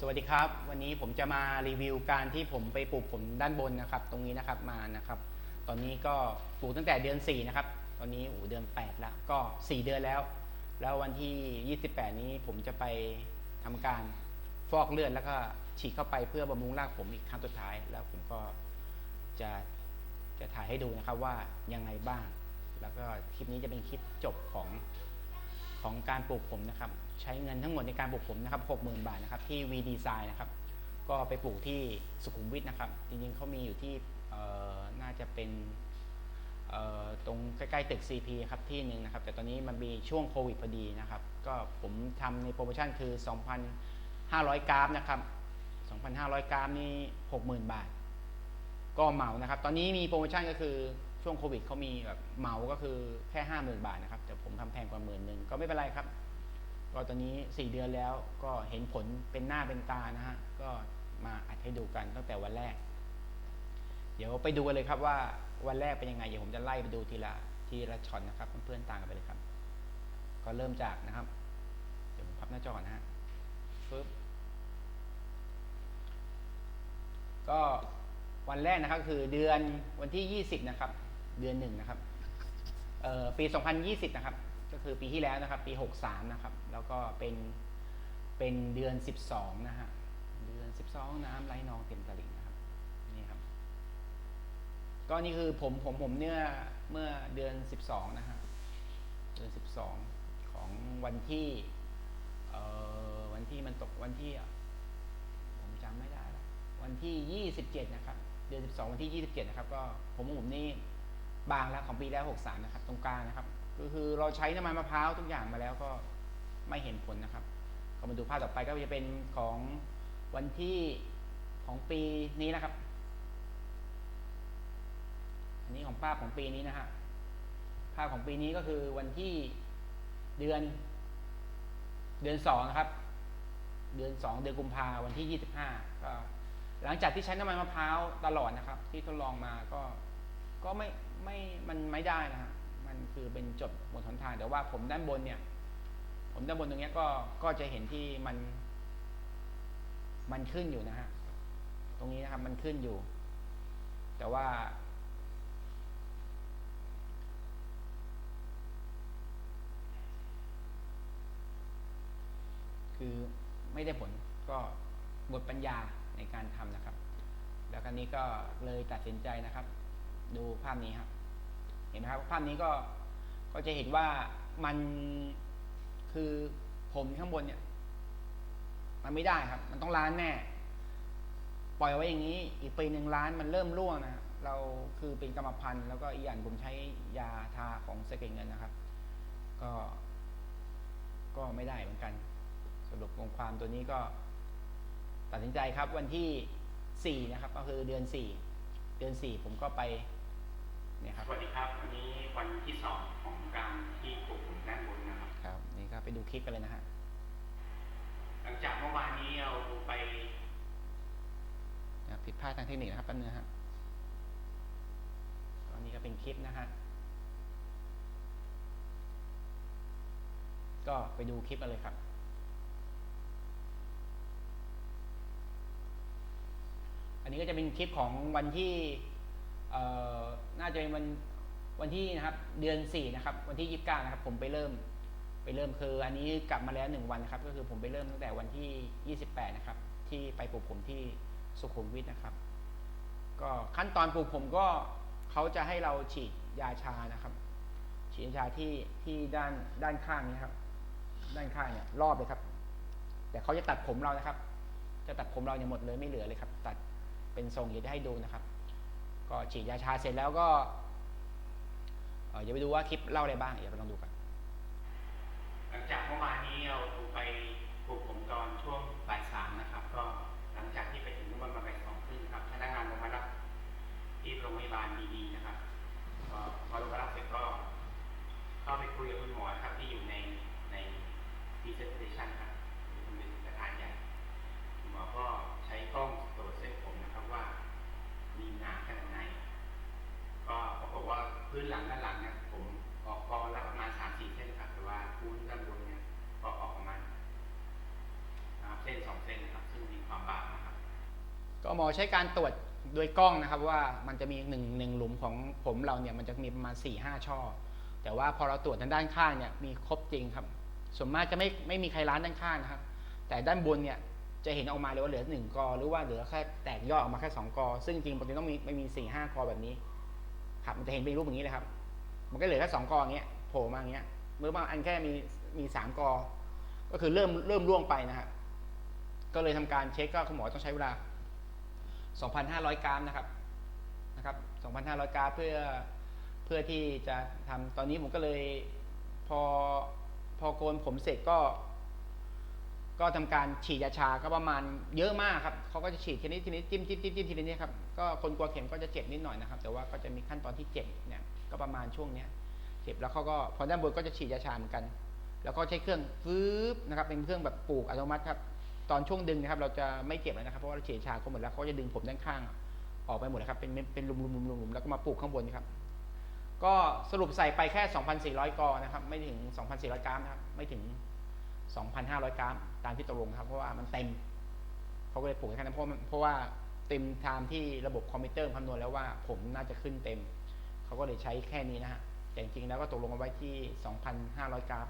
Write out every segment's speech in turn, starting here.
สวัสดีครับ วันนี้ผมจะมารีวิวการที่ผมไปปลูกผมด้านบนนะครับ ตรงนี้นะครับมานะครับ ตอนนี้ก็ปลูกตั้งแต่เดือน4นะครับ ตอนนี้อูเดือน8แล้วก็ 4 เดือนแล้ว แล้ววันที่ 28 นี้ผมจะไปทำการฟอกเลือดแล้วก็ฉีดเข้าไปเพื่อบำรุงรากผมอีกครั้งสุดท้าย แล้วผมก็จะจะถ่ายให้ดูนะครับว่ายังไงบ้าง แล้วก็คลิปนี้จะเป็นคลิปจบของของการปลูกผมนะครับ ใช้เงินทั้งหมดในการปลูกผมนะครับ60,000บาทนะครับที่ V Design นะครับ ก็ไปปลูกที่สุขุมวิทนะครับ จริงๆเขามีอยู่ที่น่าจะเป็นตรงใกล้ๆตึก CP ครับที่หนึ่งนะครับ แต่ตอนนี้มันมีช่วงโควิดพอดีนะครับ ก็ผมทำในโปรโมชั่นคือ 2,500 กราฟนะครับ 2,500 กราฟนี่60,000 บาท ก็เหมานะครับ ตอนนี้มีโปรโมชั่นก็คือช่วงโควิดเขามีแบบเหมาก็คือแค่ห้าหมื่นบาทนะครับ แต่ผมทำแพงกว่าหมื่นหนึ่งก็ไม่เป็นไรครับ ก็ตอนนี้สี่เดือนแล้วก็เห็นผลเป็นหน้าเป็นตานะฮะ ก็มาอัดให้ดูกันตั้งแต่วันแรก เดี๋ยวไปดูกันเลยครับว่าวันแรกเป็นยังไง เดี๋ยวผมจะไล่ไปดูทีละทีละช็อตนะครับเพื่อนๆต่ามกันไปเลยครับ ก็เริ่มจากนะครับ เดี๋ยวผมพับหน้าจอก่อนนะฮะปึ๊บก็วันแรกนะครับคือเดือนวันที่ 20 นะครับ เดือนหนึ่งนะครับเอ่อปี 2020 นะครับ ก็คือปีที่แล้วนะครับ ปี 63 นะครับ แล้วก็เป็นเป็นเดือน 12 นะฮะ เดือน 12 น้ำไหลนองเต็มตลิ่งนะครับ นี่ครับ ก็นี่คือผมผมผมเนี่ยเมื่อเดือน 12 นะฮะ เดือน 12 ของวันที่เอ่อวันที่มันตกวันที่ผมจำไม่ได้แล้ววันที่ 27 นะครับ เดือน 12 วันที่ 27 นะครับ ก็ผมผมนี่บางแล้วของปีแล้ว 63 นะครับ ตรงกลางนะครับ ก็คือเราใช้น้ำมันมะพร้าวทุกอย่างมาแล้วก็ไม่เห็นผลนะครับก็มาดูภาพต่อไปก็จะเป็นของวันที่ของปีนี้นะครับ อันนี้ของภาพของปีนี้นะฮะภาพของปีนี้ก็คือวันที่เดือน เดือนสองนะครับ เดือนสองเดือนกุมภาวันที่ยี่สิบห้าก็หลังจากที่ใช้น้ำมันมะพร้าวตลอดนะครับ ที่ทดลองมาก็ก็ไม่ไม่มันไม่ได้นะฮะ มันคือเป็นจบหมดหนทาง แต่ว่าผมด้านบนเนี่ย ผมด้านบนตรงเนี้ยก็ก็จะเห็นที่มัน มันขึ้นอยู่นะฮะตรงนี้นะครับมันขึ้นอยู่ แต่ว่า คือไม่ได้ผลก็หมดปัญญาในการทำนะครับ แล้วกันนี้ก็เลยตัดสินใจนะครับ ดูภาพนี้ครับ ห็นไหมครับภาพนี้ก็ก็จะเห็นว่ามันคือผมข้างบนเนี่ย มันไม่ได้ครับ มันต้องล้านแน่ ปล่อยไว้อย่างนี้ อีกปีหนึ่งล้านมันเริ่มร่วงนะเราคือเป็นกรรมพันธุ์แล้วก็อีกอย่างผมใช้ยาทาของสเก็ตเงินนะครับ ก็ ก็ไม่ได้เหมือนกัน สรุปวงความตัวนี้ก็ตัดสินใจครับวันที่ 4 นะครับ ก็คือเดือน 4 เดือน 4 ผมก็ไป เนี่ยครับสวัสดีครับวันนี้วันที่สองของการที่ปลูกผมด้านบนนะครับ ครับนี่ก็ไปดูคลิปกันเลยนะฮะหลังจากเมื่อวานนี้เราไปนะครับผิดพลาดทางเทคนิคนะครับแป๊บนึงนะฮะตอนนี้ก็เป็นคลิปนะฮะก็ไปดูคลิปกันเลยครับอันนี้ก็จะเป็นคลิปของวันที่เอ่อ น่าจะเป็นวันวันที่นะครับเดือนสี่นะครับวันที่ยี่สิบเก้านะครับผมไปเริ่มไปเริ่มคือ อันนี้กลับมาแล้วหนึ่งวันนะครับ ก็คือผมไปเริ่มตั้งแต่วันที่ยี่สิบแปดนะครับ ที่ไปปลูกผมที่สุขุมวิทนะครับ ก็ขั้นตอนปลูกผมก็เขาจะให้เราฉีดยาชานะครับ ฉีดยาชาที่ที่ด้านด้านข้างนี้ครับ ด้านข้างเนี่ยรอบเลยครับ แต่เขาจะตัดผมเรานะครับ จะตัดผมเราเนี่ยหมดเลยไม่เหลือเลยครับ ตัดเป็นทรงเดี๋ยวจะให้ดูนะครับ ก็ฉีดยาชาเสร็จแล้วก็เอ่อเดี๋ยวไปดูว่าคลิปเล่าอะไรบ้างเดี๋ยวไปลองดูกัน หลังจากเมื่อวานนี้เราไปปลูกผมตอนช่วงบ่ายสามนะครับ ก็หลังจากที่ไปถึงเมื่อวันบ่ายสองครึ่งครับพนักงานลงมารับที่โรงพยาบาลดีๆนะครับก็พอลงมารับเสร็จก็ เข้าไปคุยกับคุณหมอนะครับ ที่อยู่ในในพีเซนเทชันครับคุณเป็นประธานใหญ่คุณหมอก็ใช้กล้องตรวจเส้นผมนะครับว่า มีหนาขนาดไหน ก็ปรากฏว่าพื้นหลังด้านหลังเนี่ยผมออกกอละประมาณสามสี่เส้นครับแต่ว่าพื้นด้านบนเนี่ยก็ออกประมาณนะครับเส้น ก็ หมอใช้การตรวจโดยกล้องนะครับว่ามันจะมีหนึ่งหนึ่งหลุมของผมเราเนี่ยมันจะมีประมาณ4ี่ห้าช่อ แต่ว่าพอเราตรวจทางด้านข้างเนี่ยมีครบจริงครับ ส่วนมากจะไม่ไม่มีใครล้านด้านข้างนะครับ แต่ด้านบนเนี่ยจะเห็นออกมาเลยว่าเหลือหนึ่งกอหรือว่าเหลือแค่แตกยอดออกมาแค่สองกอ ซึ่งจริงปกติต้องมีไม่มีสี่ห้ากอแบบนี้ครับมันจะเห็นเป็นรูปอย่างนี้เลยครับ มันก็เหลือแค่สองกออย่างเงี้ยโผล่มาอย่างเงี้ยเมื่อบางอันแค่มีมีสามกอ ก็คือเริ่มเริ่มร่วงไปนะครับก็เลยทำการเช็คก็คุณหมอต้องใช้เวลา 2,500 กรัมนะครับนะครับ 2,500 กรัมเพื่อเพื่อที่จะทำตอนนี้ผมก็เลยพอพอโกนผมเสร็จก็ ก็ทำการฉีดยาชาก็ประมาณเยอะมากครับเขาก็จะฉีดทีนี้ทีนี้จิ้มจิ้มจิ้มจิ้มทีนี้ครับก็คนกลัวเข็มก็จะเจ็บนิดหน่อยนะครับ แต่ว่าก็จะมีขั้นตอนที่เจ็บเนี่ยก็ประมาณช่วงเนี้ยเจ็บแล้วเขาก็พอด้านบนก็จะฉีดยาชาเหมือนกัน แล้วก็ใช้เครื่องฟื้บนะครับ เป็นเครื่องแบบปลูกอัตโนมัติครับ ตอนช่วงดึงนะครับ เราจะไม่เจ็บแล้วนะครับ เพราะว่าเราฉีดชาเขาหมดแล้วเขาจะดึงผมด้านข้าง ออกไปหมดแล้วครับ เป็นเป็นลุมลุมลุมลุมแล้วก็มาปลูกข้างบนครับ ก็สรุปใส่ไปแค่ 2,400 กอนะครับ ไม่ถึง 2,400 กรัมนะครับ ไม่ถึง 2,500 กรัมตามที่ตกลงครับ เพราะว่ามันเต็มเขาก็เลยปลูกแค่นั้นเพราะเพราะว่าเต็มไทม์ที่ระบบคอมพิวเตอร์คำนวณแล้วว่าผมน่าจะขึ้นเต็ม เขาก็เลยใช้แค่นี้นะฮะ แต่จริงๆแล้วก็ตกลงกันไว้ที่ 2,500 กรัม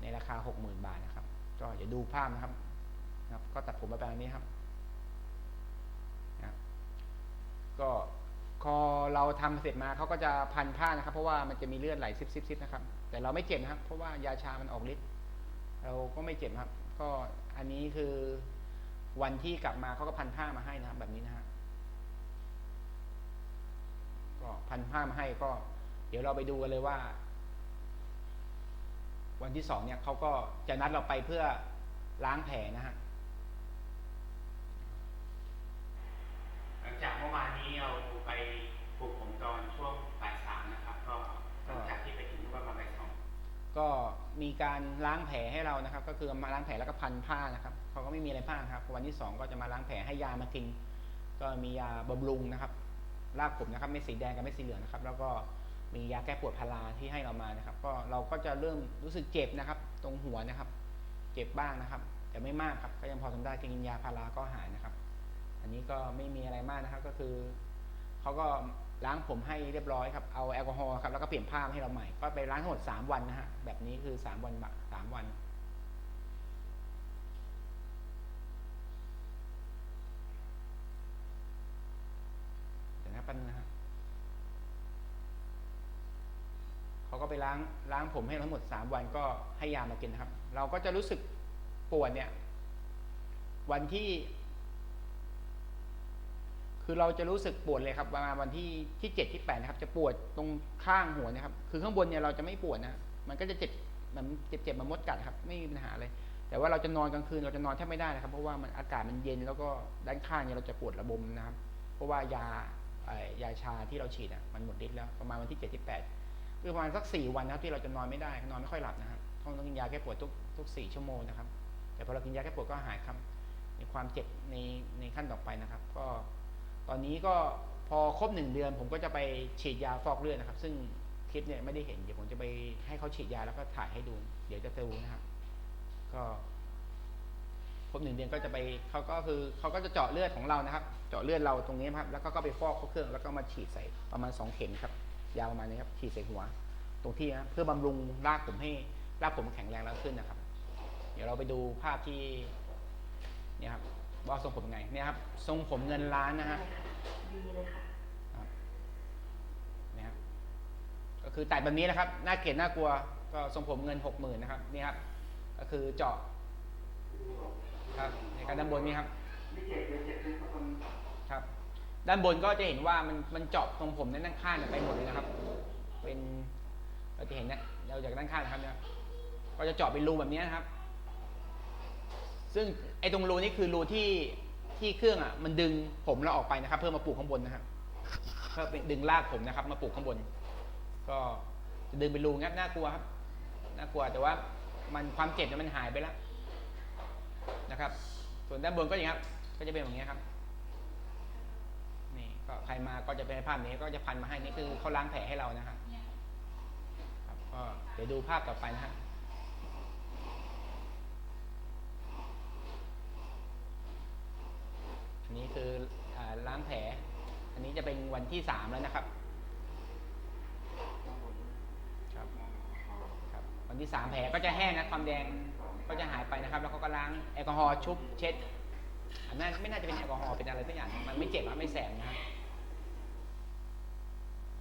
ในราคา 60,000 บาทนะครับ ก็อย่าดูภาพนะครับ นะครับ ก็ตัดผมมาแบบนี้ครับนะก็พอเราทำเสร็จมาเขาก็จะพันผ้านะครับ เพราะว่ามันจะมีเลือดไหลซิบๆๆนะครับ แต่เราไม่เจ็บนะครับ เพราะว่ายาชามันออกฤทธิ์เราก็ไม่เจ็บครับ ก็อันนี้คือวันที่กลับมาเขาก็พันผ้ามาให้นะครับ แบบนี้นะฮะก็พันผ้ามาให้ก็ เดี๋ยวเราไปดูกันเลยว่า วันที่สองเนี่ยเขาก็จะนัดเราไปเพื่อล้างแผลนะฮะ หลังจากเมื่อวานนี้เราไปปลูกผมตอนช่วงบ่ายสามนะครับ ก็หลังจากที่ไปถึงประมาณบ่ายสอง ก็มี การล้างแผลให้เรานะครับ ก็คือมาล้างแผลแล้วก็พันผ้านะครับเขาก็ไม่มีอะไรผ้าครับ วันที่สองก็จะมาล้างแผลให้ยามากิน ก็มียาบำรุงนะครับรากผมนะครับไม่สีแดงกับไม่สีเหลืองนะครับ แล้วก็มียาแก้ปวดพาราที่ให้เรามานะครับ ก็เราก็จะเริ่มรู้สึกเจ็บนะครับ ตรงหัวนะครับ เจ็บบ้างนะครับ แต่ไม่มากครับก็ยังพอทำได้กินยาพาราก็หายนะครับ อันนี้ก็ไม่มีอะไรมากนะครับ ก็คือเขาก็ ล้างผมให้เรียบร้อยครับ เอาแอลกอฮอล์ครับแล้วก็เปลี่ยนผ้าให้เราใหม่ ก็ไปล้างทั้งหมด3วันนะฮะ แบบนี้คือ3วันบะสามวัน เดี๋ยวนะแป๊บนึงนะฮะเขาก็ไปล้างล้างผมให้ทั้งหมด3วันก็ให้ยามากินนะครับ เราก็จะรู้สึกปวดเนี่ย วันที่ คือเราจะรู้สึกปวดเลยครับประมาณวันที่ที่เจ็ดที่แปดนะครับ จะปวดตรงข้างหัวนะครับ คือข้างบนเนี่ยเราจะไม่ปวดนะมันก็จะเจ็บเหมันเจ็บเจ็บๆมันมดกัดครับ ไม่มีปัญหาเลย แต่ว่าเราจะนอนกลางคืนเราจะนอนแทบไม่ได้นะครับ เพราะว่ามันอากาศมันเย็นแล้วก็ด้านข้างเนี่ยเราจะปวดระบมนะครับ เพราะว่ายาเอ่อยาชาที่เราฉีดอะมันหมดฤทธิ์แล้วประมาณวันที่เจ็ดที่แปดคือประมาณสักสี่วันนะครับที่เราจะนอนไม่ได้นอนไม่ค่อยหลับนะครับต้องกินยาแก้ปวดทุกทุกสี่ชั่วโมงนะครับ แต่พอเรากินยาแก้ปวดก็หายครับในความเจ็บในในขั้นต่อไปนะครับ ก็ ตอนนี้ก็พอครบหนึ่งเดือน ผมก็จะไปฉีดยาฟอกเลือดนะครับ ซึ่งคลิปเนี่ยไม่ได้เห็นเดี๋ยวผมจะไปให้เขาฉีดยาแล้วก็ถ่ายให้ดู เดี๋ยวจะดูนะครับ ก็ครบหนึ่งเดือนก็จะไปเขาก็คือเขาก็จะเจาะเลือดของเรานะครับ เจาะเลือดเราตรงนี้ครับ แล้วก็ก็ไปฟอกเข้าเครื่องแล้วก็มาฉีดใส่ประมาณสองเข็มครับ ยาวประมาณนี้ครับฉีดใส่หัว ตรงที่นะเพื่อบำรุงรากผมให้รากผมแข็งแรงแล้วขึ้นนะครับ เดี๋ยวเราไปดูภาพที่เนี่ยครับ ว่าทรงผมยังไงเนี่ยครับทรงผมเงินล้านนะฮะดีเลยค่ะครับนะครับก็คือตัดแบบนี้นะครับน่าเกลียดน่ากลัวก็ทรงผมเงินหกหมื่นนะครับนี่ครับ ก็คือเจาะครับในการด้านบนนี้ครับไม่เจ็บเลยเจ็บเลยครับครับ ด้านบนก็จะเห็นว่ามันมันเจาะตรงผมด้านข้างเนี่ยไปหมดเลยนะครับ เป็นเราจะเห็นเนี่ยเราจากด้านข้างนะครับเนี่ยก็จะเจาะเป็นรูแบบนี้นะครับ ซึ่งไอ้ตรงรูนี่คือรูที่ที่เครื่องอะมันดึงผมเราออกไปนะครับ เพื่อมาปลูกข้างบนนะครับเพื่อเป็นดึงรากผมนะครับ มาปลูกข้างบน ก็จะดึงเป็นรูงับน่ากลัวครับน่ากลัวแต่ว่ามันความเจ็บเนี่ยมันหายไปแล้วนะครับ ส่วนด้านบนก็อย่างนี้ครับ ก็จะเป็นแบบนี้ครับนี่ก็ใครมาก็จะเป็นภาพนี้ก็จะพันมาให้นี่คือเขาล้างแผลให้เรานะครับครับก็เดี๋ยวดูภาพต่อไปนะฮะอันนี้คือ จะ เป็นวันที่สามแล้วนะครับครับครับ วันที่สามแผลก็จะแห้งนะความแดงก็จะหายไปนะครับ แล้วเขาก็ล้างแอลกอฮอล์ชุบเช็ดอันนั้นไม่น่าจะเป็นแอลกอฮอล์เป็นอะไรสักอย่างมันไม่เจ็บอะไม่แสบนะ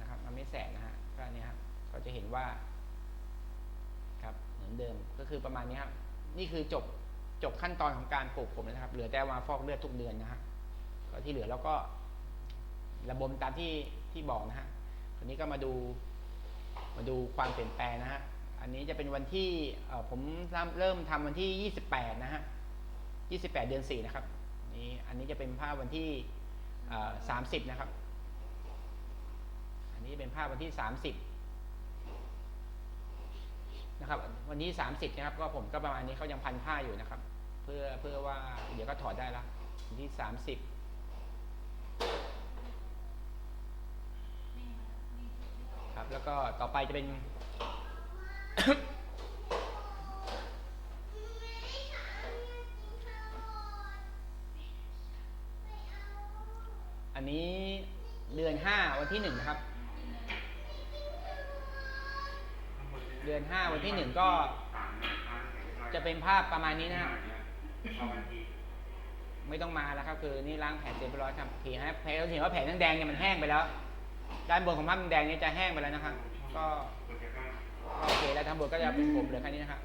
นะครับ มันไม่แสบนะฮะก็อันนี้ครับก็จะเห็นว่าครับเหมือนเดิมก็คือประมาณนี้ครับนี่คือจบจบขั้นตอนของการปลูกผมแล้วนะครับ เหลือแต่มาฟอกเลือดทุกเดือนนะฮะก็ที่เหลือเราก็ ระบบตามที่ที่บอกนะฮะคราวนี้ก็มาดูมาดูความเปลี่ยนแปลงนะฮะ อันนี้จะเป็นวันที่ผมเริ่มเริ่มทำวันที่ 28 นะฮะ 28 เดือน 4 นะครับ นี่อันนี้จะเป็นภาพวันที่ 30 นะครับ อันนี้เป็นภาพวันที่ 30 นะครับ วันที่ 30 นะครับ ก็ผมก็ประมาณนี้เขายังพันผ้าอยู่นะครับ เพื่อเพื่อว่าเดี๋ยวก็ถอดได้ละวันที่ 30 ครับ แล้วก็ต่อไปจะเป็น อันนี้เดือนห้าวันที่หนึ่งนะครับ เดือนห้าวันที่หนึ่งก็ จะเป็นภาพประมาณนี้นะครับไม่ต้องมาแล้วครับคือนี่ล้างแผลเสร็จเรียบร้อยครับทีฮะแผลเราเห็นว่าแผลแดงๆเนี่ยมันแห้งไปแล้ว ด้านบนของภาแดงเนี่ยจะแห้งไปแล้วนะครับก็โอเคแล้วทางบนก็จะเป็นผมเหลือแค่นี้นะครับ